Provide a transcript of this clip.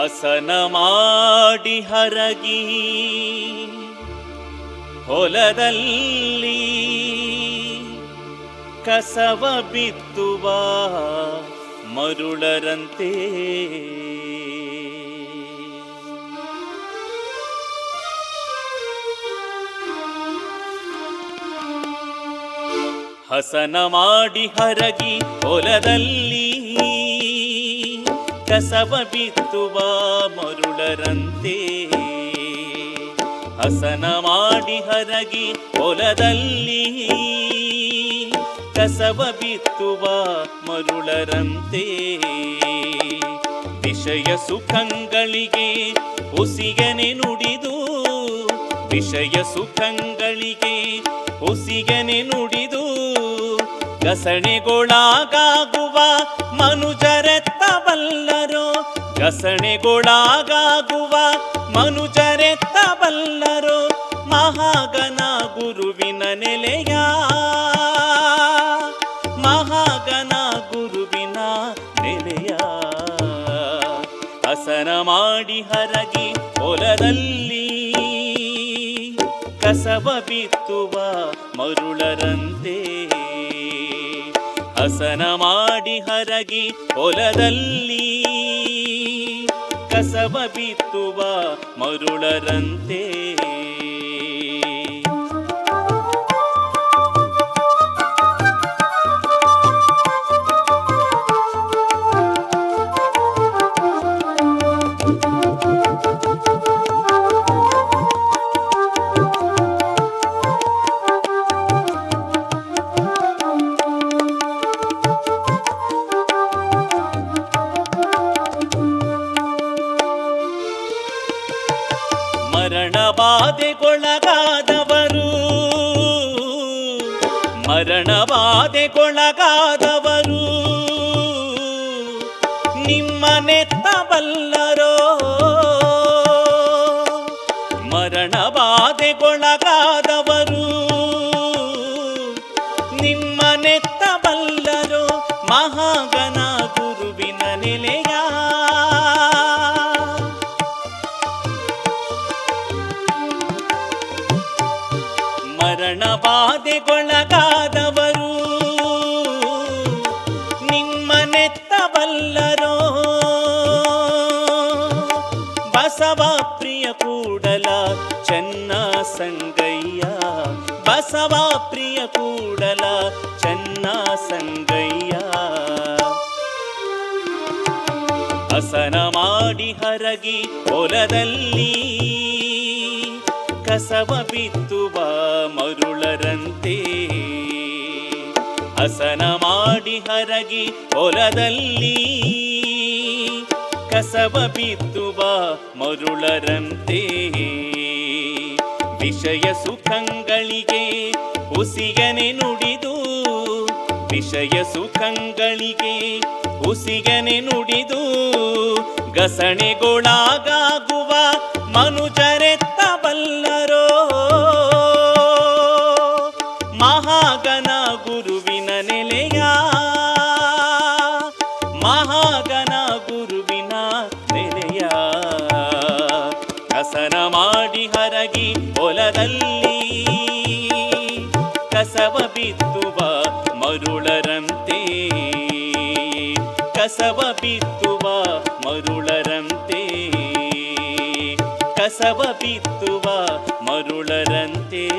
ಹಸನ ಮಾಡಿ ಹರಗಿ ಹೊಲದಲ್ಲಿ ಕಸವ ಬಿತ್ತುವ ಮರುಳರಂತೆ. ಹಸನ ಮಾಡಿ ಹರಗಿ ಹೊಲದಲ್ಲಿ ಕಸವ ಬಿತ್ತುವ ಮರುಳರಂತೆ. ಹಸನ ಮಾಡಿ ಹರಗಿ ಹೊಲದಲ್ಲಿ ಕಸವ ಬಿತ್ತುವ ಮರುಳರಂತೆ. ವಿಷಯ ಸುಖಂಗಳಿಗೆ ಹುಸಿಗನೆ ನುಡಿದು, ವಿಷಯ ಸುಖಂಗಳಿಗೆ ಹುಸಿಗನೆ ನುಡಿದು ಗಸಣೆಗೊಳಗಾಗುವ ಮನುಜರೆತ್ತಬಲ್ಲರೋ ಗಸಣೆಗೊಳಗಾಗುವ ಮನುಜರೆತ್ತಬಲ್ಲರೋ ಮಹಾಗನ ಗುರುವಿನ ನೆಲೆಯ. ಮಹಾಗನ ಗುರುವಿನ ನೆಲೆಯ. ಹಸನ ಮಾಡಿ ಹರಗಿ ಹೊಲದಲ್ಲಿ ಕಸವ ಬಿತ್ತುವ ಮರುಳರಂತೆ. ಹಸನ ಮಾಡಿ ಹರಗಿ ಹೊಲದಲ್ಲಿ ಕಸವ ಬಿತ್ತುವ ಮರುಳರಂತೆ. ಮರಣ ಬಾಧೆಗೊಳಗಾದವರು ನಿಮ್ಮ ಬಾಧೆಗೊಳಗಾದವರು ನಿಮ್ಮನೆತ್ತಬಲ್ಲರೋ ನಿಮ್ಮ ಬಾಧೆಗೊಳಗಾದವರು ಮಹಾಗನ ಗುರುವಿನ ನೆಲೆಯ ಬಾಧೆಗೊಳಗಾದವರು. ನಿಮ್ಮನೆತ್ತಬಲ್ಲರೋ ಬಸವ ಪ್ರಿಯ ಕೂಡಲ ಚೆನ್ನ ಸಂಗಯ್ಯ. ಬಸವ ಪ್ರಿಯ ಕೂಡಲ ಚೆನ್ನ ಸಂಗಯ್ಯ. ಹಸನ ಮಾಡಿ ಹರಗಿ ಹೊಲದಲ್ಲಿ ಕಸವ ಬಿತ್ತುವ ಮರುಳರಂತೆ ಹಸನ ಮಾಡಿ ಹರಗಿ ಹೊಲದಲ್ಲಿ ಕಸವ ಬಿತ್ತುವ ಮರುಳರಂತೆ ವಿಷಯ ಸುಖಂಗಳಿಗೆ ಹುಸಿಗನೆ ನುಡಿದು ವಿಷಯ ಸುಖಂಗಳಿಗೆ ಹುಸಿಗನೆ ನುಡಿದು ಗಸಣೆಗೊಳಗಾಗುವ ಮನುಜರೆತ್ತಬಲ್ಲರೋ ಕಸವ ಬಿತ್ತುವ ಮರುಳರಂತೆ. ಕಸವ ಬಿತ್ತುವ ಮರುಳರಂತೆ. ಕಸವ ಬಿತ್ತುವ ಮರುಳರಂತೆ.